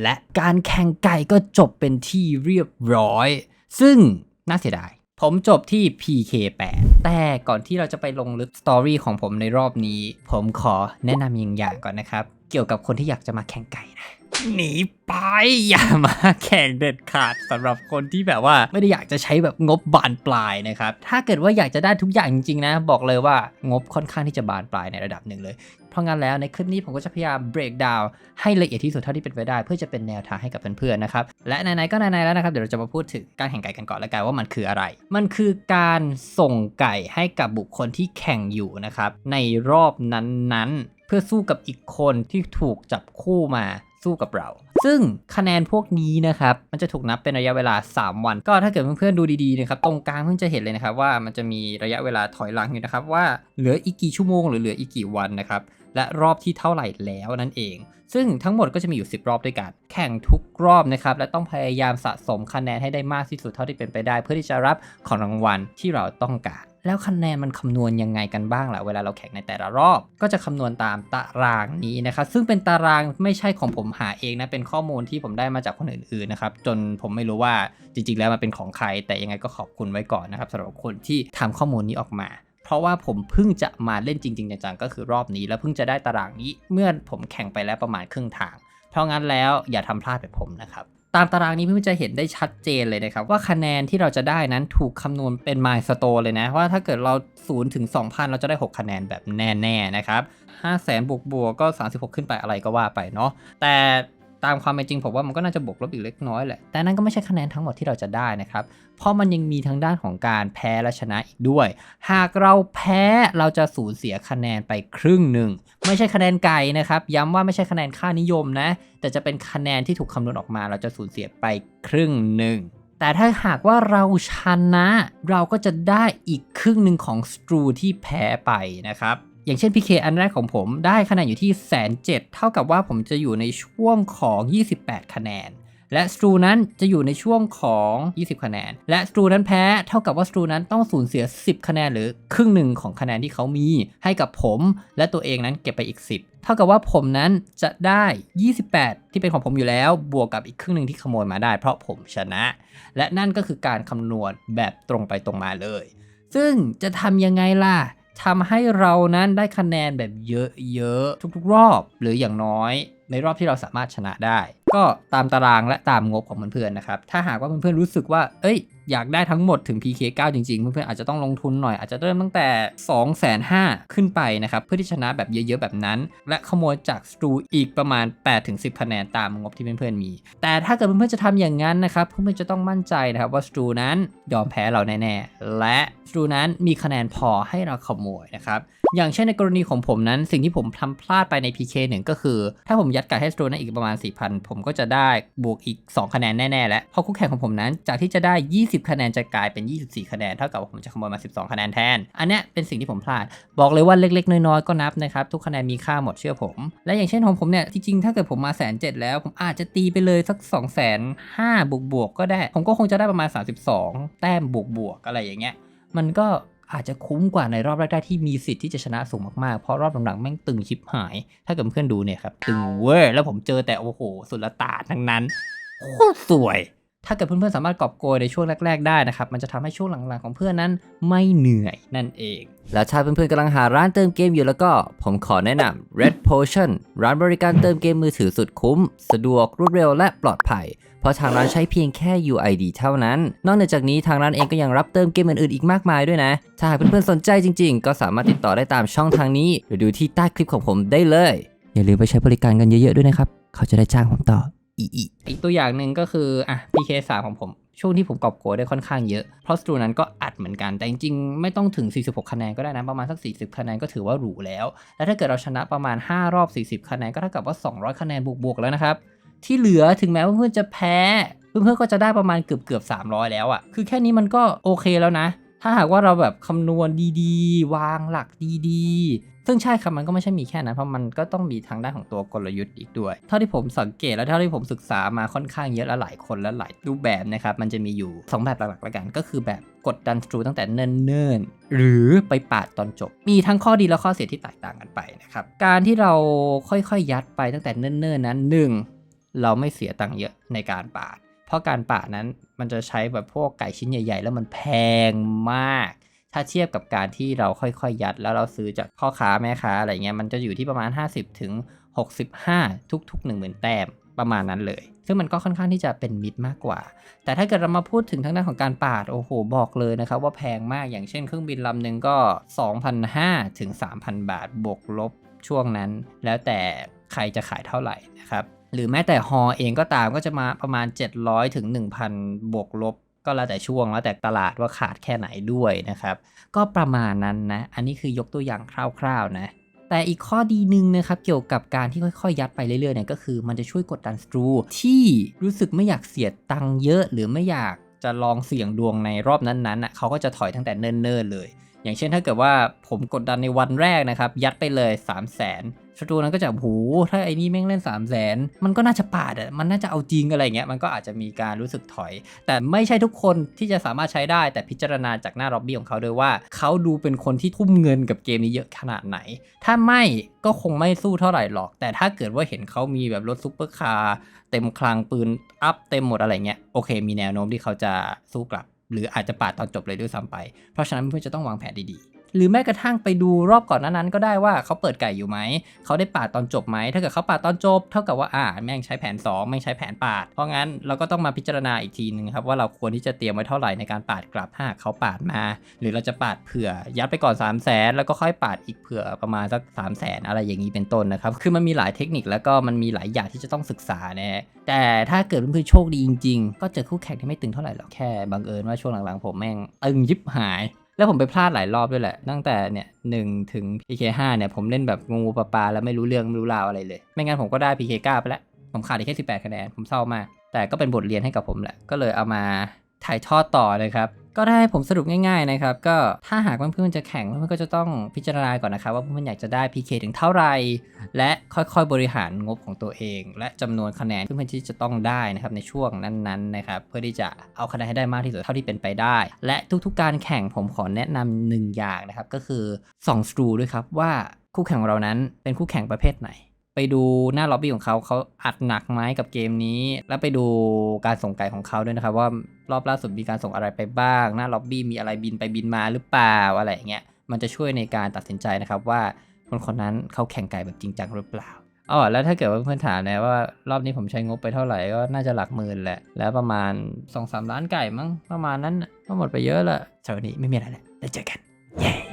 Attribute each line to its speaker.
Speaker 1: และการแข่งไก่ก็จบเป็นที่เรียบร้อย ซึ่งน่าเสียดาย ผมจบที่ PK8 แต่ก่อนที่เราจะไปลงลึกสตอรี่ของผมในรอบนี้ ผมขอแนะนำอย่างอย่างก่อนนะครับ เกี่ยวกับคนที่อยากจะมาแข่งไก่นะหนีไปอย่ามาแข่งเด็ดขาดสำหรับคนที่แบบว่าไม่ได้อยากจะใช้แบบงบบานปลายนะครับ ถ้าเกิดว่าอยากจะได้ทุกอย่างจริงๆนะ บอกเลยว่างบค่อนข้างที่จะบานปลายในระดับหนึ่งเลย เพราะงั้นแล้วในคลิปนี้ผมก็จะพยายาม break down ให้ละเอียดที่สุดเท่าที่เป็นไปได้ เพื่อจะเป็นแนวทางให้กับเพื่อนๆนะครับและไหนๆก็ไหนๆแล้วนะครับเดี๋ยวเราจะมาพูดถึงการแข่งไก่กันก่อนแล้วกันว่ามันคืออะไร มันคือการส่งไก่ให้กับบุคคลที่แข่งอยู่นะครับในรอบนั้นๆ เพื่อสู้กับอีกคนที่ถูกจับคู่มาสู้กับเรา ซึ่งคะแนนพวกนี้นะครับมันจะถูกนับเป็นระยะเวลา 3 วัน ก็ถ้าเกิดเพื่อนๆดูดีๆนะครับตรงกลางเพิ่งจะเห็นเลยนะครับว่ามันจะมีระยะเวลาถอยหลังอยู่นะครับว่าเหลืออีกกี่ชั่วโมงหรือเหลืออีกกี่วันนะครับและรอบที่เท่าไหร่แล้วนั่นเอง ซึ่งทั้งหมดก็จะมีอยู่ 10 รอบด้วยกัน แข่งทุกรอบนะครับ และต้องพยายามสะสมคะแนนให้ได้มากที่สุดเท่าที่เป็นไปได้ เพื่อที่จะรับของรางวัลที่เราต้องการ แล้วคะแนนมันคำนวณยังไงกันบ้างล่ะเวลาเราแข่งในแต่ละรอบ ก็จะคำนวณตามตารางนี้นะครับ ซึ่งเป็นตารางไม่ใช่ของผมหาเองนะ เป็นข้อมูลที่ผมได้มาจากคนอื่นๆนะครับ จนผมไม่รู้ว่าจริงๆ แล้วมันเป็นของใคร แต่ยังไงก็ขอบคุณไว้ก่อนนะครับสำหรับคนที่ทำข้อมูลนี้ออกมาเพราะว่าผมเพิ่งจะมาเล่นจริงๆจังๆก็คือรอบนี้ แล้วเพิ่งจะได้ตารางนี้ เมื่อผมแข่งไปแล้วประมาณครึ่งทาง เพราะงั้นแล้วอย่าทำพลาดแบบผมนะครับ ตามตารางนี้เพื่อนจะเห็นได้ชัดเจนเลยนะครับว่าคะแนนที่เราจะได้นั้นถูกคำนวณเป็นมายสโตเลยนะว่าถ้าเกิดเรา0ถึง2,000 เราจะได้ 6 คะแนนแบบแน่ๆนะครับ5 0 0 0 0 0บวกบวกก็ 36 ขึ้นไปอะไรก็ว่าไปเนาะแต่ ตามความเป็นจริงผมว่ามันก็น่าจะบวกลบอีกเล็กน้อยแหละ แต่นั่นก็ไม่ใช่คะแนนทั้งหมดที่เราจะได้นะครับ เพราะมันยังมีทางด้านของการแพ้และชนะอีกด้วย หากเราแพ้เราจะสูญเสียคะแนนไปครึ่งหนึ่ง ไม่ใช่คะแนนไก่นะครับ ย้ำว่าไม่ใช่คะแนนค่านิยมนะ แต่จะเป็นคะแนนที่ถูกคำนวณออกมา เราจะสูญเสียไปครึ่งหนึ่งแต่ถ้าหากว่าเราชนะ เราก็จะได้อีกครึ่งหนึ่งของสตรูที่แพ้ไปนะครับ อย่างเช่น PK อันแรกของผมได้คะแนนอยู่ที่แสนเเท่ากับว่าผมจะอยู่ในช่วงของ 28 คะแนน และสตรูนั้นจะอยู่ในช่วงของ 20 คะแนน และสตรูนั้นแพ้เท่ากับว่าสตรูนั้นต้องสูญเสีย 10 คะแนนหรือครึ่งหนึ่งของคะแนนที่เขามีให้กับผม และตัวเองนั้นเก็บไปอีก 10 เท่ากับว่าผมนั้นจะได้ 28 ที่เป็นของผมอยู่แล้ว บวกกับอีกครึ่งหนึ่งที่ขโมยมาได้ เพราะผมชนะ และนั่นก็คือการคำนวณแบบตรงไปตรงมาเลย ซึ่งจะทำยังไงล่ะ ทำให้เรานั้นได้คะแนนแบบเยอะๆ ทุกๆ รอบหรืออย่างน้อย ในรอบที่เราสามารถชนะได้ ก็ตามตารางและตามงบของเพื่อนๆนะครับ ถ้าหากว่าเพื่อนๆรู้สึกว่า เอ้ย อยากได้ทั้งหมดถึง PK9 จริงๆ เพื่อนๆอาจจะต้องลงทุนหน่อยอาจจะเริ่มตั้งแต่ 2 5 0 0 0ขึ้นไปนะครับ เพื่อที่ชนะแบบเยอะๆแบบนั้น และขโมยจากสตูอีกประมาณ 8-10 คะแนนตามงบที่เพื่อนๆมี แต่ถ้าเกิดเพื่อนๆจะทำอย่างนั้นนะครับเพื่อนๆจะต้องมั่นใจนะครับว่าสตูนั้นยอมแพ้เราแน่ๆและสตูนั้นมีคะแนนพอให้เราขโมยนะครับ อย่างเช่นในกรณีของผมนั้น สิ่งที่ผมทำพลาดไปใน PK1 ก็คือ ถ้าผมยัดไก่ให้สตูนั้นอีกประมาณ 4,000 ผมก็จะได้บวกอีก 2 คะแนนแน่ ๆ และเพราะคู่แข่งของผมนั้น จากที่จะได้ 20 คะแนนจะกลายเป็น 24 คะแนน เท่ากับว่าผมจะขโมยมา 12 คะแนนแทน อันนี้เป็นสิ่งที่ผมพลาด บอกเลยว่าเล็ก ๆ น้อย ๆ ก็นับนะครับ ทุกคะแนนมีค่าหมดเชื่อผม และอย่างเช่นของผมเนี่ย จริง ๆ ถ้าเกิดผมมาแสนเจ็ดแล้ว ผมอาจจะตีไปเลยสัก2องแสนห้าบวกๆก็ได้ ผมก็คงจะได้ประมาณ 32 แต้มบวกๆอะไรอย่างเงี้ย มันก็ อาจจะคุ้มกว่าในรอบแรกๆที่มีสิทธิ์ที่จะชนะสูงมากๆ เพราะรอบหลังๆแม่งตึงชิบหาย ถ้าเกิดเพื่อนดูเนี่ยครับตึงเวอร์แล้วผมเจอแต่โอ้โหสุลต่านทั้งนั้นโคตรสวย ถ้าเกิดเพื่อนๆสามารถกอบโกยในช่วงแรก ๆ ได้นะครับ มันจะทำให้ช่วงหลังๆของเพื่อนนั้นไม่เหนื่อยนั่นเอง แล้วถ้าเพื่อนๆกำลังหาร้านเติมเกมอยู่แล้วก็ ผมขอแนะนำ Red Potion ร้านบริการเติมเกมมือถือสุดคุ้ม สะดวกรวดเร็วและปลอดภัย เพราะทางร้านใช้เพียงแค่ UID เท่านั้น นอกจากนี้ทางร้านเองก็ยังรับเติมเกมอื่นๆอีกมากมายด้วยนะ ถ้าหากเพื่อนๆสนใจจริง ๆ ก็สามารถติดต่อได้ตามช่องทางนี้ หรือดูที่ใต้คลิปของผมได้เลย อย่าลืมไปใช้บริการกันเยอะๆด้วยนะครับ เขาจะได้จ้างผมต่อ อีอีอีกตัวอย่างหนึ่งก็คืออะ PK3 ของผม ช่วงที่ผมกอบโกยได้ค่อนข้างเยอะ เพราะสตรูนั้นก็อัดเหมือนกัน แต่จริงๆ ไม่ต้องถึง 46 คะแนนก็ได้นะ ประมาณสัก 40 คะแนนก็ถือว่าหรูแล้ว และถ้าเกิดเราชนะประมาณ 5 รอบ 40 คะแนนก็เท่ากับว่า 200 คะแนนบวกๆแล้วนะครับ ที่เหลือถึงแม้ว่าเพื่อนจะแพ้ เพื่อนๆก็จะได้ประมาณเกือบเกือบ300 แล้วอะ่ะ คือแค่นี้มันก็โอเคแล้วนะ ถ้าหากว่าเราแบบคำนวณดีๆ วางหลักดีๆ ซึ่งใช่ครับมันก็ไม่ใช่มีแค่นั้น เพราะมันก็ต้องมีทางด้านของตัวกลยุทธ์อีกด้วย เท่าที่ผมสังเกตและเท่าที่ผมศึกษามาค่อนข้างเยอะและหลายคนและหลายรูปแบบนะครับมันจะมีอยู่ 2 แบบหลักๆแล้วกัน ก็คือแบบกดดันสตรูตั้งแต่เนิ่นๆ หรือไปปาดตอนจบ มีทั้งข้อดีและข้อเสียที่แตกต่างกันไปนะครับการที่เราค่อยๆยัดไปตั้งแต่เนิ่นๆนั้นหนึ่งเราไม่เสียตังค์เยอะในการปาด ราะการปาดนั้นมันจะใช้แบบพวกไก่ชิ้นใหญ่ ๆ แล้วมันแพงมาก ถ้าเทียบกับการที่เราค่อยๆยัด แล้วเราซื้อจากพ่อค้าแม่ค้าอะไรเงี้ยมันจะอยู่ที่ประมาณ 50ถึง65 ทุกๆ 10,000 แต้มประมาณนั้นเลย ซึ่งมันก็ค่อนข้างที่จะเป็นมิดมากกว่า แต่ถ้าเกิดเรามาพูดถึงทางด้านของการปาด โอ้โห บอกเลยนะครับว่าแพงมาก อย่างเช่นเครื่องบินลำหนึ่งก็ 2,500ถึง3,000 บาท บวกลบช่วงนั้น แล้วแต่ใครจะขายเท่าไหร่นะครับ หรือแม้แต่ฮอเองก็ตามก็จะมาประมาณ 700ถึง1,000 บวกลบ ก็แล้วแต่ช่วงแล้วแต่ตลาดว่าขาดแค่ไหนด้วยนะครับ ก็ประมาณนั้นนะ อันนี้คือยกตัวอย่างคร่าวๆนะแต่อีกข้อดีหนึ่งนะครับเกี่ยวกับการที่ค่อยๆ ยัดไปเรื่อยๆเนี่ยก็คือมันจะช่วยกดดันสตรูที่รู้สึกไม่อยากเสียตังค์เยอะหรือไม่อยากจะลองเสี่ยงดวงในรอบนั้นๆน่ะเขาก็จะถอยตั้งแต่เนิ่นๆเลย อย่างเช่นถ้าเกิดว่าผมกดดันในวันแรกนะครับ ยัดไปเลย 3 0 0 0 0น ศัตรูนั้นก็จะโหถ้าไอ้นี่แม่งเล่น 3 0 0 0 0นมันก็น่าจะปาดอะมันน่าจะเอาจริงอะไรเงี้ยมันก็อาจจะมีการรู้สึกถอย แต่ไม่ใช่ทุกคนที่จะสามารถใช้ได้ แต่พิจารณาจากหน้าล็อบบี้ของเขาด้วยว่า เขาดูเป็นคนที่ทุ่มเงินกับเกมนี้เยอะขนาดไหน ถ้าไม่ก็คงไม่สู้เท่าไหร่หรอก แต่ถ้าเกิดว่าเห็นเขามีแบบรถซุปเปอร์คาร์เต็มคลังปืนอัพเต็มหมดอะไรเงี้ยโอเค มีแนวโน้มที่เขาจะสู้กลับ หรืออาจจะปาดตอนจบเลยด้วยซ้ำไป เพราะฉะนั้นเพื่อนๆจะต้องวางแผนดีๆ หรือแม้กระทั่งไปดูรอบก่อนนั้นๆก็ได้ว่าเขาเปิดไก่อยู่ไหม เขาได้ปาดตอนจบไหม ถ้าเกิดเขาปาดตอนจบ เท่ากับว่าอ่าแม่งใช้แผน 2 แม่งใช้แผนปาด เพราะงั้นเราก็ต้องมาพิจารณาอีกทีนึงครับว่าเราควรที่จะเตรียมไว้เท่าไหร่ในการปาดกลับถ้าหากเขาปาดมา หรือเราจะปาดเผื่อยัดไปก่อน 3 0 0แสนแล้วก็ค่อยปาดอีกเผื่อประมาณสัก3 0 0แสนอะไรอย่างนี้เป็นต้นนะครับคือมันมีหลายเทคนิคแล้วก็มันมีหลายอย่างที่จะต้องศึกษานะฮะแต่ถ้าเกิดเพื่อนๆโชคดีจริง ๆ ก็เจอคู่แข่งที่ไม่ตึงเท่าไหร่หรอกแค่บังเอิญว่าช่วงหลังๆผมแม่งตึงยิบหาย แล้วผมไปพลาดหลายรอบด้วยแหละ ตั้งแต่เนี่ยหนึ่งถึง PK5 เนี่ยผมเล่นแบบงูปลาปลาแล้วไม่รู้เรื่องไม่รู้ราวอะไรเลย ไม่งั้นผมก็ได้ PK9 ไปแล้ว ผมขาดแค่18คะแนนผมเศร้ามาก แต่ก็เป็นบทเรียนให้กับผมแหละ ก็เลยเอามาถ่ายทอดต่อนะครับ ก็ได้ผมสรุปง่ายๆนะครับ ก็ถ้าหากเพื่อนๆจะแข่งเพื่อนๆก็จะต้องพิจารณาก่อนนะครับ ว่าเพื่อนๆอยากจะได้ PK ถึงเท่าไหร่และค่อยๆบริหารงบของตัวเอง และจำนวนคะแนนเพื่อนๆที่จะต้องได้นะครับในช่วงนั้นๆนะครับเพื่อที่จะเอาคะแนนให้ได้มากที่สุดเท่าที่เป็นไปได้ และทุกๆ การแข่งผมขอแนะนำหนึ่งอย่างนะครับก็คือส่องสตรูด้วยครับว่าคู่แข่งของเรานั้นเป็นคู่แข่งประเภทไหน ไปดูหน้าล็อบบี้ของเขาเขาอัดหนักไหมกับเกมนี้ แล้วไปดูการส่งไก่ของเขาด้วยนะครับ ว่ารอบล่าสุดมีการส่งอะไรไปบ้าง หน้าล็อบบี้มีอะไรบินไปบินมาหรือเปล่าอะไรอย่างเงี้ยมันจะช่วยในการตัดสินใจนะครับว่าคนคนนั้นเขาแข่งไก่แบบจริงจังหรือเปล่าอ๋อแล้วถ้าเกิดว่าเพื่อนถามนะว่ารอบนี้ผมใช้งบไปเท่าไหร่ก็น่าจะหลักหมื่นแหละ แล้วประมาณ2อสล้านไก่มั้งประมาณนั้นก็หมดไปเยอะละสำหรับวันนี้ไม่มีอะไรแล้วแล้วเจอกัน เย้